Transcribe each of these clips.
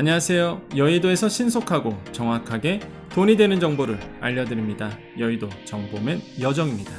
안녕하세요. 여의도에서 신속하고 정확하게 돈이 되는 정보를 알려드립니다. 여의도 정보맨 여정입니다.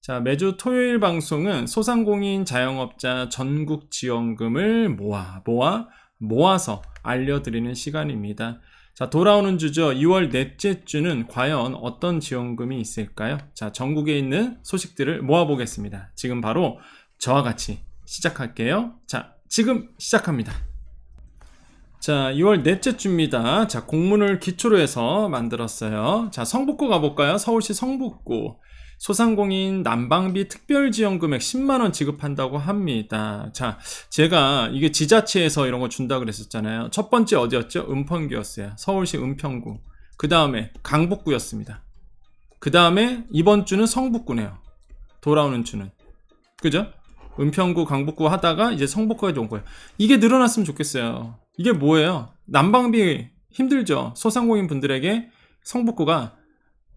자, 매주 토요일 방송은 소상공인 자영업자 전국 지원금을 모아, 모아, 모아서 알려드리는 시간입니다. 자, 돌아오는 주죠. 2월 넷째 주는 과연 어떤 지원금이 있을까요? 자, 전국에 있는 소식들을 모아보겠습니다. 지금 바로 저와 같이 시작할게요. 자, 지금 시작합니다. 자, 2월 넷째 주입니다. 자, 공문을 기초로 해서 만들었어요. 자, 성북구 가볼까요? 서울시 성북구. 소상공인 난방비 특별지원 금액 10만원 지급한다고 합니다. 자, 제가 이게 지자체에서 이런 거 준다 그랬었잖아요. 첫 번째 어디였죠? 은평구였어요. 서울시 은평구. 그 다음에 강북구였습니다. 그 다음에 이번 주는 성북구네요. 돌아오는 주는. 그죠? 은평구, 강북구 하다가 이제 성북구까지 온 거예요. 이게 늘어났으면 좋겠어요. 이게 뭐예요? 난방비 힘들죠? 소상공인 분들에게 성북구가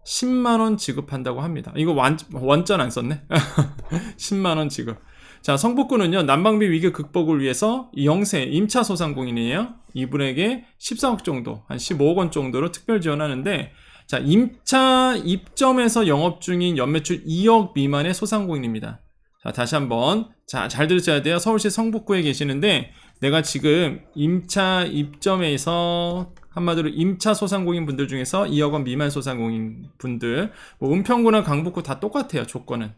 10만 원 지급한다고 합니다. 이거 완, 원전 안 썼네? 10만 원 지급. 자, 성북구는요, 난방비 위기 극복을 위해서 영세, 임차 소상공인이에요. 이분에게 14억 정도, 한 15억 원 정도로 특별 지원하는데, 자, 임차 입점에서 영업 중인 연매출 2억 미만의 소상공인입니다. 자, 다시 한번. 자, 잘 들으셔야 돼요. 서울시 성북구에 계시는데, 내가 지금 임차 입점에서 한마디로 임차 소상공인 분들 중에서 2억 원 미만 소상공인 분들, 뭐 은평구나 강북구 다 똑같아요, 조건은.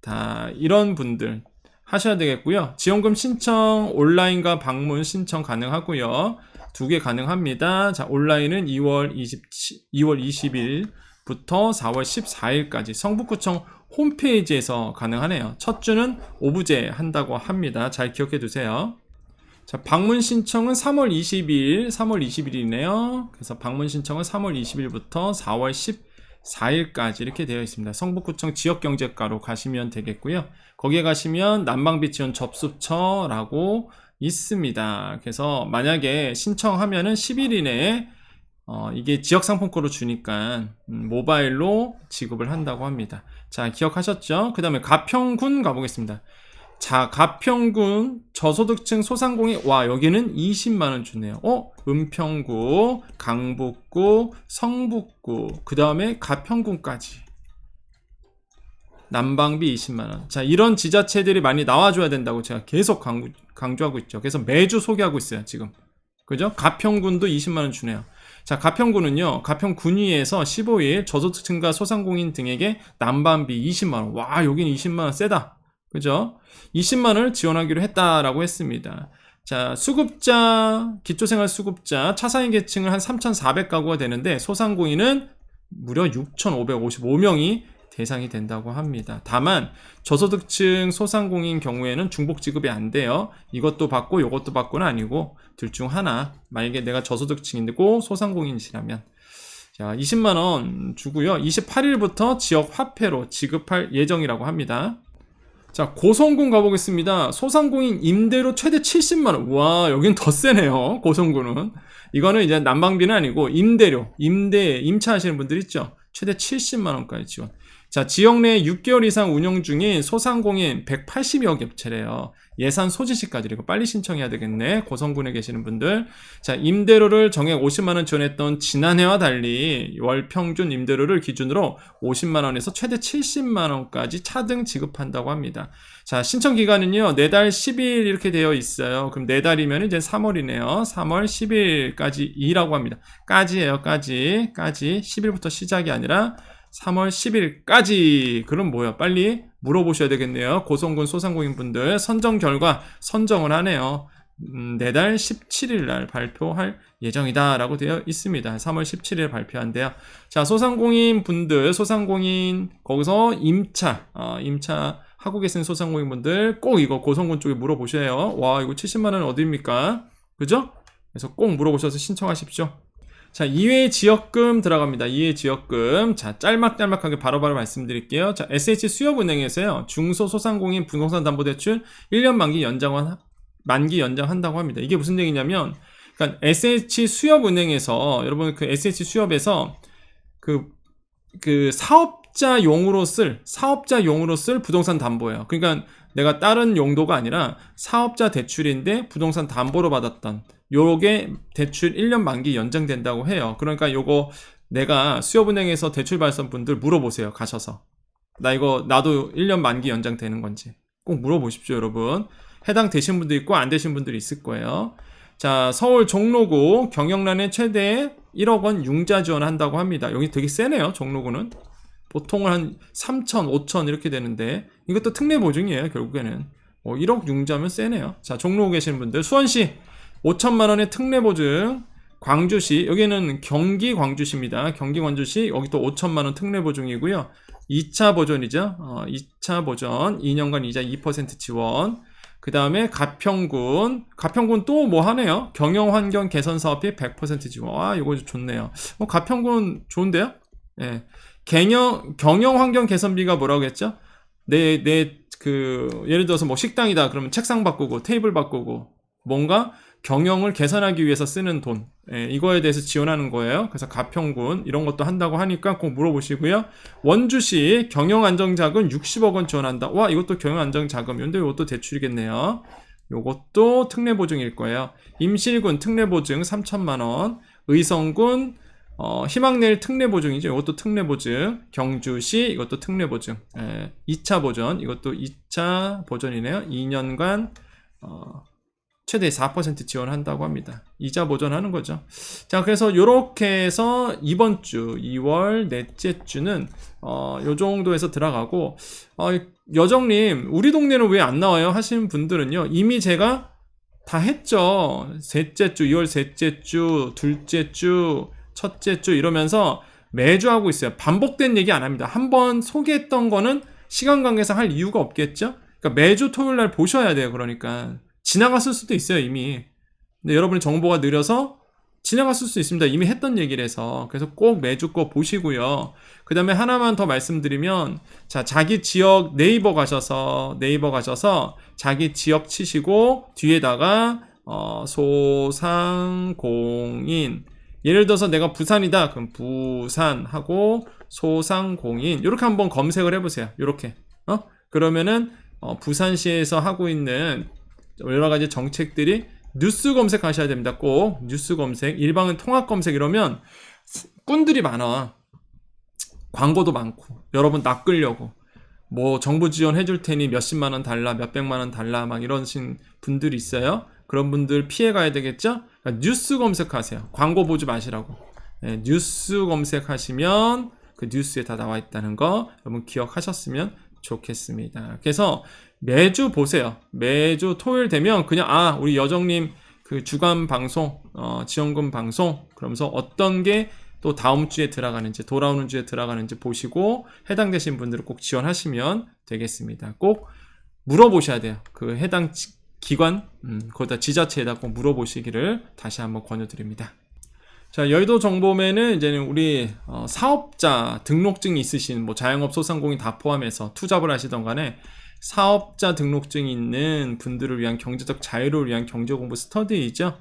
다 이런 분들 하셔야 되겠고요. 지원금 신청 온라인과 방문 신청 가능하고요. 두 개 가능합니다. 자, 온라인은 2월 27, 2월 20일 부터 4월 14일까지 성북구청 홈페이지에서 가능하네요. 첫 주는 오부제 한다고 합니다. 잘 기억해 두세요. 자, 방문 신청은 3월 22일, 3월 20일이네요. 그래서 방문 신청은 3월 20일부터 4월 14일까지 이렇게 되어 있습니다. 성북구청 지역경제과로 가시면 되겠고요. 거기에 가시면 난방비 지원 접수처라고 있습니다. 그래서 만약에 신청하면은 10일 이내에 어, 이게 지역 상품권으로 주니까 음, 모바일로 지급을 한다고 합니다. 자, 기억하셨죠? 그 다음에 가평군 가보겠습니다. 자, 가평군 저소득층 소상공인 와 여기는 20만 원 주네요. 어? 은평구, 강북구, 성북구, 그 다음에 가평군까지. 난방비 20만 원. 자, 이런 지자체들이 많이 나와줘야 된다고 제가 계속 강조, 강조하고 있죠. 그래서 매주 소개하고 있어요, 지금. 그죠? 가평군도 20만 원 주네요. 자, 가평군은요, 가평군위에서 15일 저소득층과 소상공인 등에게 난방비 20만 원. 와, 여기는 20만 원 세다. 그죠? 20만 원을 지원하기로 했다라고 했습니다. 자, 수급자, 기초생활 수급자, 차상위 계층은 한 3,400가구가 되는데 소상공인은 무려 6,555명이 대상이 된다고 합니다. 다만 저소득층 소상공인 경우에는 중복 지급이 안 돼요. 이것도 받고 이것도 받고는 아니고 둘 중 하나. 만약에 내가 저소득층이고 소상공인이시라면 자, 20만 원 주고요. 28일부터 지역 화폐로 지급할 예정이라고 합니다. 자, 고성군 가보겠습니다. 소상공인 임대료 최대 70만원. 와, 여긴 더 세네요. 고성군은. 이거는 이제 난방비는 아니고 임대료, 임대, 임차하시는 분들 있죠. 최대 70만원까지 지원. 자, 지역 내에 6개월 이상 운영 중인 소상공인 180여 개 업체래요. 예산 소지시까지 이거 빨리 신청해야 되겠네. 고성군에 계시는 분들. 자, 임대료를 정액 50만 원 지원했던 지난해와 달리 월 평균 임대료를 기준으로 50만 원에서 최대 70만 원까지 차등 지급한다고 합니다. 자, 신청 기간은요. 내달 10일 이렇게 되어 있어요. 그럼 내달이면 이제 3월이네요. 3월 10일까지 이라고 합니다. 까지예요, 까지. 까지. 10일부터 시작이 아니라 3월 10일까지. 그럼 뭐야? 빨리 물어보셔야 되겠네요. 고성군 소상공인 분들 선정 결과 선정을 하네요. 음, 내달 17일 날 발표할 예정이다 라고 되어 있습니다. 3월 17일 발표한대요. 자, 소상공인 분들, 소상공인 거기서 임차, 어, 임차 하고 계신 소상공인 분들 꼭 이거 고성군 쪽에 물어보셔요. 와, 이거 70만 원 어디입니까? 그죠? 그래서 꼭 물어보셔서 신청하십시오. 자, 2회 지역금 들어갑니다. 2회 지역금. 자, 짤막짤막하게 바로 바로 말씀드릴게요. 자, SH 수협은행에서요, 중소소상공인 부동산 담보대출 1년 만기 연장한, 만기 연장한다고 합니다. 이게 무슨 얘기냐면, 그러니까 SH 수협은행에서, 여러분 그 SH 수협에서 그, 그 사업 사업자용으로 쓸 사업자용으로 쓸 부동산 담보예요. 그러니까 내가 다른 용도가 아니라 사업자 대출인데 부동산 담보로 받았던 요게 대출 1년 만기 연장된다고 해요. 그러니까 요거 내가 수협은행에서 대출 발선 분들 물어보세요. 가셔서. 나 이거 나도 1년 만기 연장되는 건지 꼭 물어보십시오, 여러분. 해당 되신 분도 있고 안 되신 분들이 있을 거예요. 자, 서울 종로구 경영란에 최대 1억 원 융자 지원한다고 합니다. 여기 되게 세네요, 종로구는. 보통은 한 3천, 5천 이렇게 되는데 이것도 특례 보증이에요, 결국에는. 뭐 1억 융자면 세네요. 자, 종로구 계시는 분들 수원시 5천만 원의 특례 보증 광주시 여기는 경기 광주시입니다. 경기 광주시 여기 또 5천만 원 특례 보증이고요. 2차 보전이죠. 어, 2차 보전 2년간 이자 2% 지원. 그 다음에 가평군 가평군 또 뭐 하네요. 경영 환경 개선 사업비 100% 지원. 아 이거 좋네요. 어, 가평군 좋은데요? 예. 경영 경영 환경 개선비가 뭐라고 했죠? 내 내 그 예를 들어서 뭐 식당이다 그러면 책상 바꾸고 테이블 바꾸고 뭔가 경영을 개선하기 위해서 쓰는 돈 예, 이거에 대해서 지원하는 거예요. 그래서 가평군 이런 것도 한다고 하니까 꼭 물어보시고요. 원주시 경영안정자금 60억 원 지원한다. 와 이것도 경영안정자금인데 이것도 대출이겠네요. 요것도 특례보증일 거예요. 임실군 특례보증 3천만 원. 의성군 어, 희망내일 특례보증이죠. 이것도 특례보증. 경주시 이것도 특례보증. 예, 2차 보전 이것도 2차 보전이네요. 2년간 어, 최대 4% 지원한다고 합니다. 이자 보전하는 거죠. 자, 그래서 이렇게 해서 이번 주 2월 넷째 주는 어, 요 정도에서 들어가고 어, 여정님 우리 동네는 왜 안 나와요? 하시는 분들은요. 이미 제가 다 했죠. 셋째 주, 2월 셋째 주, 둘째 주, 첫째 주 이러면서 매주 하고 있어요. 반복된 얘기 안 합니다. 한번 소개했던 거는 시간 관계상 할 이유가 없겠죠? 그러니까 매주 토요일 날 보셔야 돼요. 그러니까 지나갔을 수도 있어요, 이미. 근데 여러분의 정보가 느려서 지나갔을 수 있습니다. 이미 했던 얘기를 해서. 그래서 꼭 매주 거 보시고요. 그 다음에 하나만 더 말씀드리면, 자, 자기 지역 네이버 가셔서, 네이버 가셔서 자기 지역 치시고, 뒤에다가, 어, 소상공인. 예를 들어서 내가 부산이다. 그럼 부산하고 소상공인. 이렇게 한번 검색을 해보세요. 이렇게. 어? 그러면은, 어, 부산시에서 하고 있는 여러 가지 정책들이 뉴스 검색하셔야 됩니다. 꼭 뉴스 검색, 일방은 통합 검색 이러면 꾼들이 많아. 광고도 많고 여러분 낚으려고 뭐 정부 지원 해줄 테니 몇십만 원 달라, 몇백만 원 달라 막 이러신 분들이 있어요. 그런 분들 피해 가야 되겠죠? 그러니까 뉴스 검색하세요. 광고 보지 마시라고. 네, 뉴스 검색하시면 그 뉴스에 다 나와 있다는 거 여러분 기억하셨으면 좋겠습니다. 그래서 매주 보세요. 매주 토요일 되면 그냥 아 우리 여정님 그 주간 방송 어, 지원금 방송 그러면서 어떤 게 또 다음 주에 들어가는지 돌아오는 주에 들어가는지 보시고 해당되신 분들은 꼭 지원하시면 되겠습니다. 꼭 물어보셔야 돼요. 그 해당 지- 기관 음, 거기다 지자체에다 꼭 물어보시기를 다시 한번 권유드립니다. 자, 여의도 정보면은 이제는 우리 어, 사업자 등록증이 있으신 뭐 자영업 소상공인 다 포함해서 투잡을 하시던 간에 사업자 등록증이 있는 분들을 위한 경제적 자유를 위한 경제 공부 스터디이죠.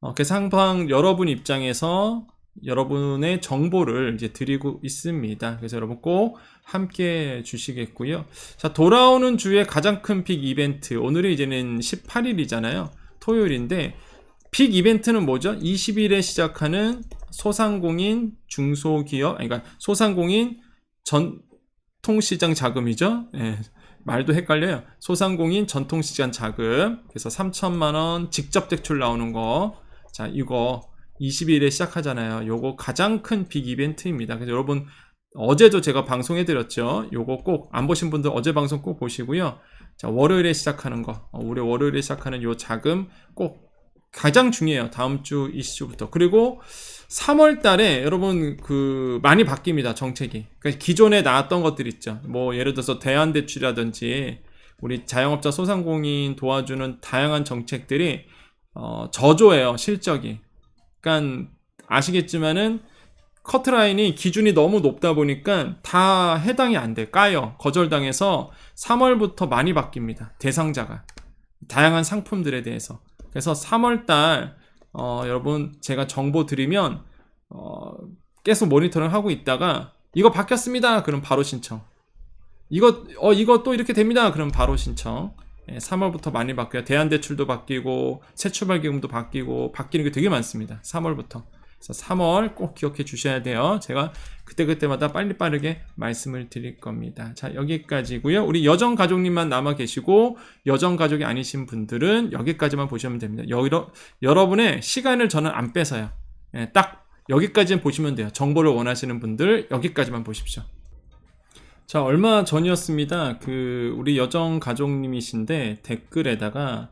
어, 항상 여러분 입장에서 여러분의 정보를 이제 드리고 있습니다. 그래서 여러분 꼭 함께 해 주시겠고요. 자, 돌아오는 주에 가장 큰픽 이벤트. 오늘이 이제는 18일이잖아요. 토요일인데 픽 이벤트는 뭐죠? 20일에 시작하는 소상공인 중소기업, 그러니까 소상공인 전통시장 자금이죠. 예, 말도 헷갈려요. 소상공인 전통시장 자금. 그래서 3천만 원 직접 대출 나오는 거. 자, 이거 20일에 시작하잖아요. 요거 가장 큰 빅 이벤트입니다. 그래서 여러분 어제도 제가 방송해 드렸죠. 요거 꼭 안 보신 분들 어제 방송 꼭 보시고요. 자, 월요일에 시작하는 거. 어, 올해 월요일에 시작하는 요 자금 꼭 가장 중요해요. 다음 주 이슈부터. 그리고 3월 달에 여러분 그 많이 바뀝니다. 정책이. 그러니까 기존에 나왔던 것들 있죠. 뭐 예를 들어서 대안 대출이라든지 우리 자영업자 소상공인 도와주는 다양한 정책들이 어, 저조해요. 실적이. 그러니까 아시겠지만은 커트라인이 기준이 너무 높다 보니까 다 해당이 안 돼. 까요. 거절당해서 3월부터 많이 바뀝니다. 대상자가. 다양한 상품들에 대해서. 그래서 3월달 어, 여러분 제가 정보 드리면 어, 계속 모니터링 하고 있다가 이거 바뀌었습니다. 그럼 바로 신청. 이거 어 이거 또 이렇게 됩니다. 그럼 바로 신청. 예, 3월부터 많이 바뀌어요. 대한대출도 바뀌고 새출발기금도 바뀌고 바뀌는 게 되게 많습니다. 3월부터. 그래서 3월 꼭 기억해 주셔야 돼요. 제가 그때그때마다 빨리 빠르게 말씀을 드릴 겁니다. 자, 여기까지고요. 우리 여정 가족님만 남아 계시고 여정 가족이 아니신 분들은 여기까지만 보시면 됩니다. 여러, 여러분의 시간을 저는 안 뺏어요. 예, 딱 여기까지는 보시면 돼요. 정보를 원하시는 분들 여기까지만 보십시오. 자, 얼마 전이었습니다. 그 우리 여정 가족님이신데 댓글에다가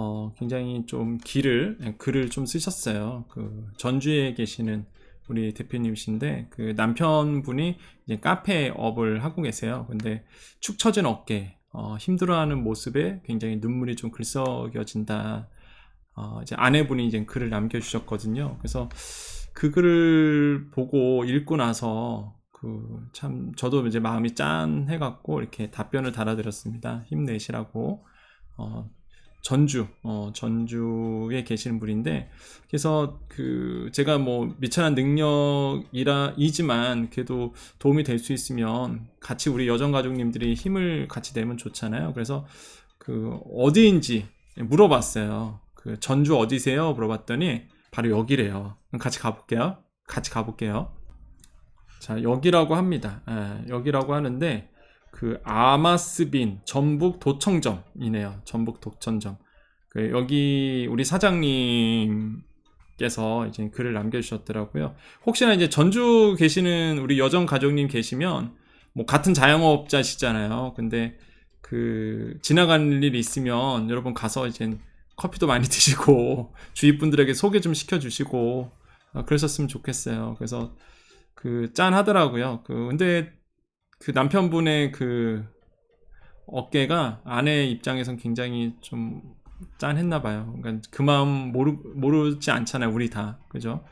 어, 굉장히 좀 길을 예, 글을 좀 쓰셨어요. 그 전주에 계시는 우리 대표님이신데 그 남편분이 이제 카페 업을 하고 계세요. 근데 축 처진 어깨, 어, 힘들어하는 모습에 굉장히 눈물이 좀 글썽여진다. 어, 이제 아내분이 이제 글을 남겨주셨거든요. 그래서 그 글을 보고 읽고 나서 그 참 저도 이제 마음이 짠해갖고 이렇게 답변을 달아드렸습니다. 힘내시라고. 어, 전주, 어, 전주에 계시는 분인데, 그래서 그, 제가 뭐 미천한 능력이라, 이지만 그래도 도움이 될 수 있으면 같이 우리 여정 가족님들이 힘을 같이 내면 좋잖아요. 그래서 그, 어디인지 물어봤어요. 그, 전주 어디세요? 물어봤더니 바로 여기래요. 같이 가볼게요. 같이 가볼게요. 자, 여기라고 합니다. 예, 여기라고 하는데, 그 아마스빈 전북 도청점이네요. 전북 도청점. 그 여기 우리 사장님께서 이제 글을 남겨주셨더라고요. 혹시나 이제 전주 계시는 우리 여정 가족님 계시면 뭐 같은 자영업자시잖아요. 근데 그 지나가는 일 있으면 여러분 가서 이제 커피도 많이 드시고 주위 분들에게 소개 좀 시켜주시고 어, 그러셨으면 좋겠어요. 그래서 그 짠 하더라고요. 그 근데 그 남편분의 그 어깨가 아내 입장에선 굉장히 좀 짠했나 봐요. 그러니까 그 마음 모르 모르지 않잖아요, 우리 다. 그죠?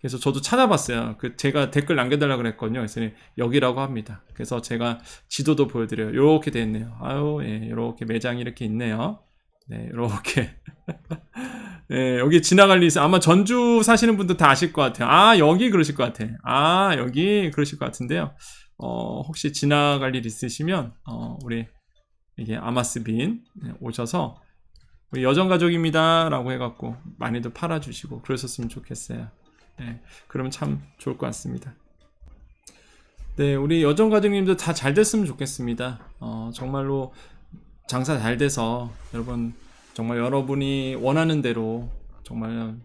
그래서 저도 찾아봤어요. 그 제가 댓글 남겨달라 그랬거든요. 그래서 여기라고 합니다. 그래서 제가 지도도 보여드려요. 이렇게 돼 있네요. 아유, 예, 이렇게 매장이 이렇게 있네요. 네, 이렇게. 네, 여기 지나갈 일 있어. 아마 전주 사시는 분들 다 아실 것 같아요. 아, 여기 그러실 것 같아. 아, 여기 그러실 것 같은데요. 어, 혹시 지나갈 일 있으시면, 어, 우리, 이게 아마스빈 네, 오셔서, 우리 여정 가족입니다. 라고 해갖고, 많이들 팔아주시고, 그러셨으면 좋겠어요. 네, 그러면 참 좋을 것 같습니다. 네, 우리 여정 가족님들 다 잘 됐으면 좋겠습니다. 어, 정말로 장사 잘 돼서, 여러분, 정말 여러분이 원하는 대로, 정말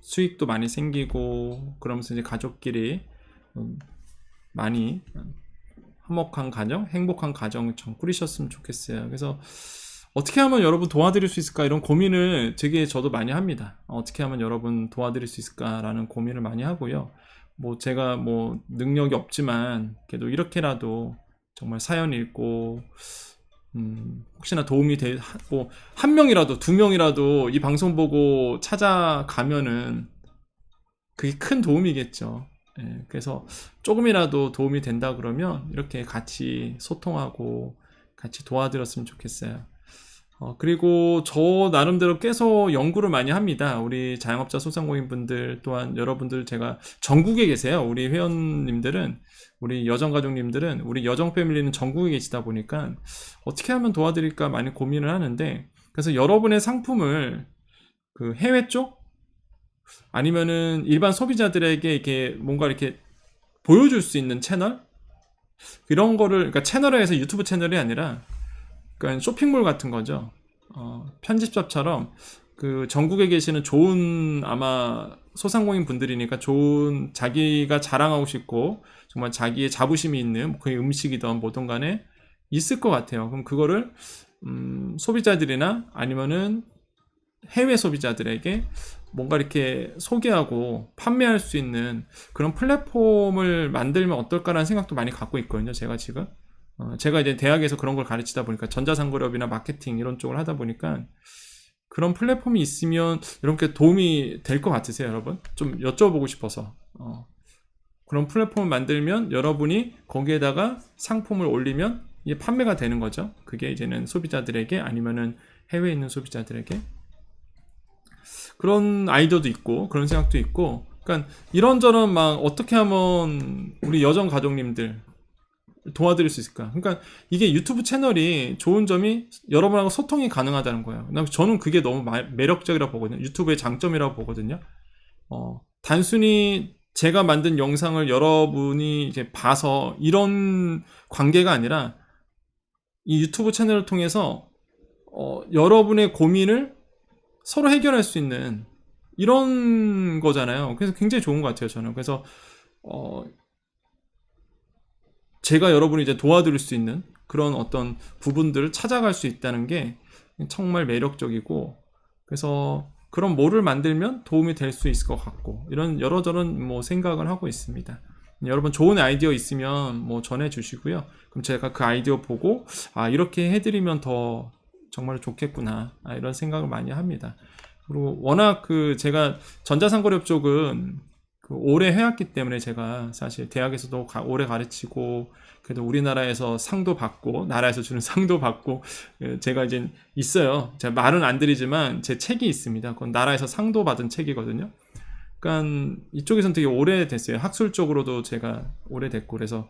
수익도 많이 생기고, 그러면서 이제 가족끼리, 음, 많이 화목한 가정, 행복한 가정을 좀 꾸리셨으면 좋겠어요. 그래서 어떻게 하면 여러분 도와드릴 수 있을까 이런 고민을 되게 저도 많이 합니다. 어떻게 하면 여러분 도와드릴 수 있을까라는 고민을 많이 하고요. 뭐 제가 뭐 능력이 없지만 그래도 이렇게라도 정말 사연 읽고 음, 혹시나 도움이 돼, 뭐, 한 명이라도, 두 명이라도 이 방송 보고 찾아가면은 그게 큰 도움이겠죠. 예, 그래서 조금이라도 도움이 된다 그러면 이렇게 같이 소통하고 같이 도와드렸으면 좋겠어요. 어, 그리고 저 나름대로 계속 연구를 많이 합니다. 우리 자영업자 소상공인 분들 또한 여러분들 제가 전국에 계세요. 우리 회원님들은 우리 여정 가족님들은 우리 여정 패밀리는 전국에 계시다 보니까 어떻게 하면 도와드릴까 많이 고민을 하는데 그래서 여러분의 상품을 그 해외 쪽 아니면은 일반 소비자들에게 이렇게 뭔가 이렇게 보여줄 수 있는 채널 이런 거를 그러니까 채널에서 유튜브 채널이 아니라 그러니까 쇼핑몰 같은 거죠. 어, 편집샵처럼 그 전국에 계시는 좋은 아마 소상공인 분들이니까 좋은 자기가 자랑하고 싶고 정말 자기의 자부심이 있는 그 음식이든 뭐든 간에 있을 것 같아요. 그럼 그거를 음, 소비자들이나 아니면은 해외 소비자들에게 뭔가 이렇게 소개하고 판매할 수 있는 그런 플랫폼을 만들면 어떨까라는 생각도 많이 갖고 있거든요. 제가 지금. 어, 제가 이제 대학에서 그런 걸 가르치다 보니까 전자상거래업이나 마케팅 이런 쪽을 하다 보니까 그런 플랫폼이 있으면 이렇게 도움이 될 것 같으세요, 여러분? 좀 여쭤보고 싶어서. 어, 그런 플랫폼을 만들면 여러분이 거기에다가 상품을 올리면 이게 판매가 되는 거죠. 그게 이제는 소비자들에게 아니면은 해외에 있는 소비자들에게 그런 아이디어도 있고 그런 생각도 있고 그러니까 이런저런 막 어떻게 하면 우리 여정 가족님들 도와드릴 수 있을까? 그러니까 이게 유튜브 채널이 좋은 점이 여러분하고 소통이 가능하다는 거예요. 난- 저는 그게 너무 마- 매력적이라고 보거든요. 유튜브의 장점이라고 보거든요. 어, 단순히 제가 만든 영상을 여러분이 이제 봐서 이런 관계가 아니라 이 유튜브 채널을 통해서 어, 여러분의 고민을 서로 해결할 수 있는 이런 거잖아요. 그래서 굉장히 좋은 것 같아요, 저는. 그래서 어, 제가 여러분이 이제 도와드릴 수 있는 그런 어떤 부분들을 찾아갈 수 있다는 게 정말 매력적이고 그래서 그런 뭐를 만들면 도움이 될 수 있을 것 같고 이런 여러저런 뭐 생각을 하고 있습니다. 여러분 좋은 아이디어 있으면 뭐 전해주시고요. 그럼 제가 그 아이디어 보고 아 이렇게 해드리면 더 정말 좋겠구나 아, 이런 생각을 많이 합니다. 그리고 워낙 그 제가 전자상거래업 쪽은 그 오래 해왔기 때문에 제가 사실 대학에서도 가- 오래 가르치고 그래도 우리나라에서 상도 받고 나라에서 주는 상도 받고 예, 제가 이제 있어요. 제가 말은 안 드리지만 제 책이 있습니다. 그건 나라에서 상도 받은 책이거든요. 그러니까 이쪽에서는 되게 오래 됐어요. 학술 쪽으로도 제가 오래 됐고 그래서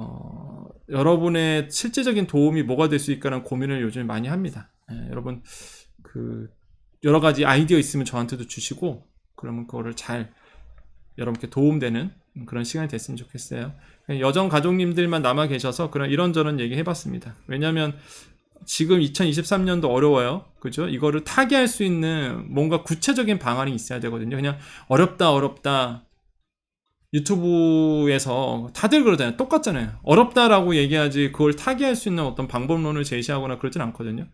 어, 여러분의 실제적인 도움이 뭐가 될 수 있까라는 고민을 요즘 많이 합니다. 예, 여러분 그 여러 가지 아이디어 있으면 저한테도 주시고 그러면 그거를 잘 여러분께 도움되는 그런 시간이 됐으면 좋겠어요. 여정 가족님들만 남아 계셔서 그런 이런저런 얘기 해봤습니다. 왜냐하면 지금 2023년도 어려워요. 그죠? 이거를 타개할 수 있는 뭔가 구체적인 방안이 있어야 되거든요. 그냥 어렵다, 어렵다. 유튜브에서 다들 그러잖아요. 똑같잖아요. 어렵다라고 얘기하지 그걸 타개할 수 있는 어떤 방법론을 제시하거나 그러진 않거든요.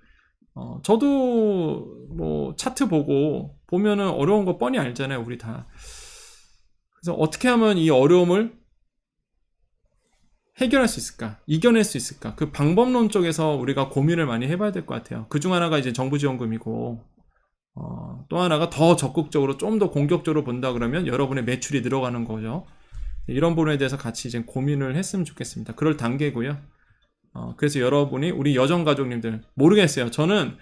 어, 저도 뭐 차트 보고 보면은 어려운 거 뻔히 알잖아요. 우리 다. 그래서 어떻게 하면 이 어려움을 해결할 수 있을까? 이겨낼 수 있을까? 그 방법론 쪽에서 우리가 고민을 많이 해봐야 될 것 같아요. 그 중 하나가 이제 정부 지원금이고, 어, 또 하나가 더 적극적으로 좀 더 공격적으로 본다 그러면 여러분의 매출이 늘어가는 거죠. 이런 부분에 대해서 같이 이제 고민을 했으면 좋겠습니다. 그럴 단계고요. 어, 그래서 여러분이 우리 여정 가족님들 모르겠어요. 저는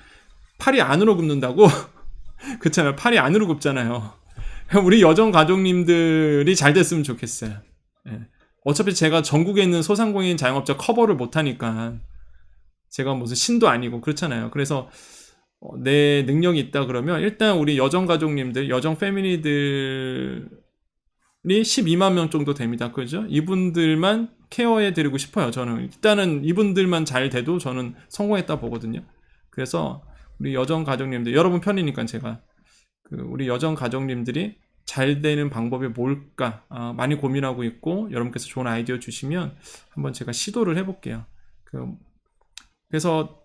팔이 안으로 굽는다고 그렇잖아요. 팔이 안으로 굽잖아요. 우리 여정 가족님들이 잘 됐으면 좋겠어요. 예. 어차피 제가 전국에 있는 소상공인 자영업자 커버를 못하니까 제가 무슨 신도 아니고 그렇잖아요. 그래서 어, 내 능력이 있다 그러면 일단 우리 여정 가족님들, 여정 패밀리들이 12만 명 정도 됩니다. 그죠? 이분들만 케어해 드리고 싶어요. 저는 일단은 이분들만 잘 돼도 저는 성공했다 보거든요. 그래서 우리 여정 가족님들 여러분 편이니까 제가 그 우리 여정 가족님들이 잘 되는 방법이 뭘까 아, 많이 고민하고 있고 여러분께서 좋은 아이디어 주시면 한번 제가 시도를 해볼게요. 그, 그래서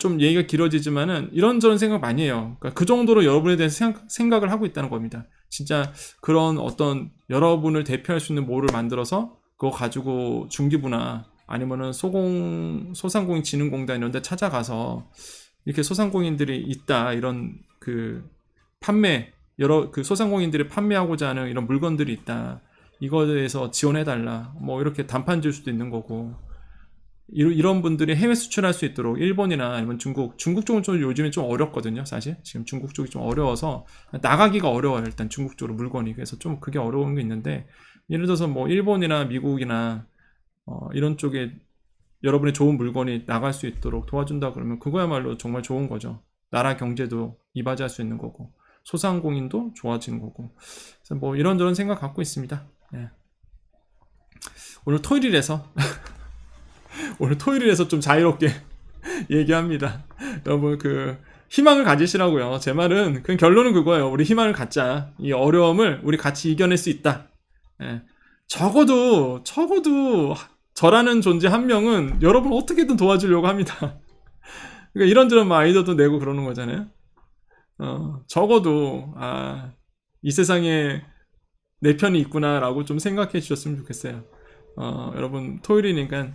좀 얘기가 길어지지만은 이런저런 생각 많이 해요. 그러니까 그 정도로 여러분에 대해서 생각, 생각을 하고 있다는 겁니다. 진짜 그런 어떤 여러분을 대표할 수 있는 뭐를 만들어서 그거 가지고 중기부나 아니면은 소공 소상공인 진흥공단 이런 데 찾아가서 이렇게 소상공인들이 있다 이런 그 판매 여러 그 소상공인들이 판매하고자 하는 이런 물건들이 있다. 이거에 대해서 지원해 달라. 뭐 이렇게 단판 줄 수도 있는 거고. 이런, 분들이 해외 수출할 수 있도록 일본이나 아니면 중국, 중국 쪽은 좀 요즘에 좀 어렵거든요. 사실 지금 중국 쪽이 좀 어려워서 나가기가 어려워요. 일단 중국 쪽으로 물건이 그래서 좀 그게 어려운 게 있는데 예를 들어서 뭐 일본이나 미국이나 어, 이런 쪽에 여러분의 좋은 물건이 나갈 수 있도록 도와준다 그러면 그거야말로 정말 좋은 거죠. 나라 경제도 이바지할 수 있는 거고. 소상공인도 좋아지는 거고. 그래서 뭐 이런저런 생각 갖고 있습니다. 예. 오늘 토요일이라서 오늘 토요일이라서 좀 자유롭게 얘기합니다. 여러분 그 희망을 가지시라고요. 제 말은 그 결론은 그거예요. 우리 희망을 갖자. 이 어려움을 우리 같이 이겨낼 수 있다. 예. 적어도 적어도 저라는 존재 한 명은 여러분 어떻게든 도와주려고 합니다. 그러니까 이런저런 막 아이디어도 내고 그러는 거잖아요. 어, 적어도 아, 이 세상에 내 편이 있구나라고 좀 생각해 주셨으면 좋겠어요. 어, 여러분 토요일이니까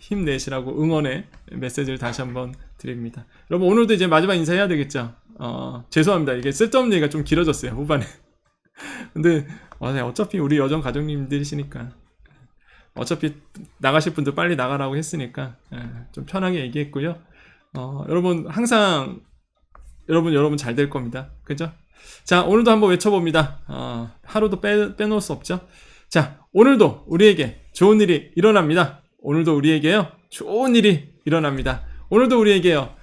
힘내시라고 응원의 메시지를 다시 한번 드립니다. 여러분 오늘도 이제 마지막 인사해야 되겠죠. 어, 죄송합니다. 이게 쓸데없는 얘기가 좀 길어졌어요 후반에. 근데 어, 네, 어차피 우리 여정 가족님들이시니까 어차피 나가실 분들 빨리 나가라고 했으니까 예, 좀 편하게 얘기했고요. 어, 여러분 항상 여러분 여러분 잘 될 겁니다. 그죠? 자, 오늘도 한번 외쳐봅니다. 어, 하루도 빼, 빼놓을 수 없죠. 자, 오늘도 우리에게 좋은 일이 일어납니다. 오늘도 우리에게요, 좋은 일이 일어납니다. 오늘도 우리에게요,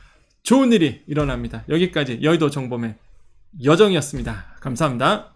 좋은 일이 일어납니다. 여기까지 여의도 정범의 여정이었습니다. 감사합니다.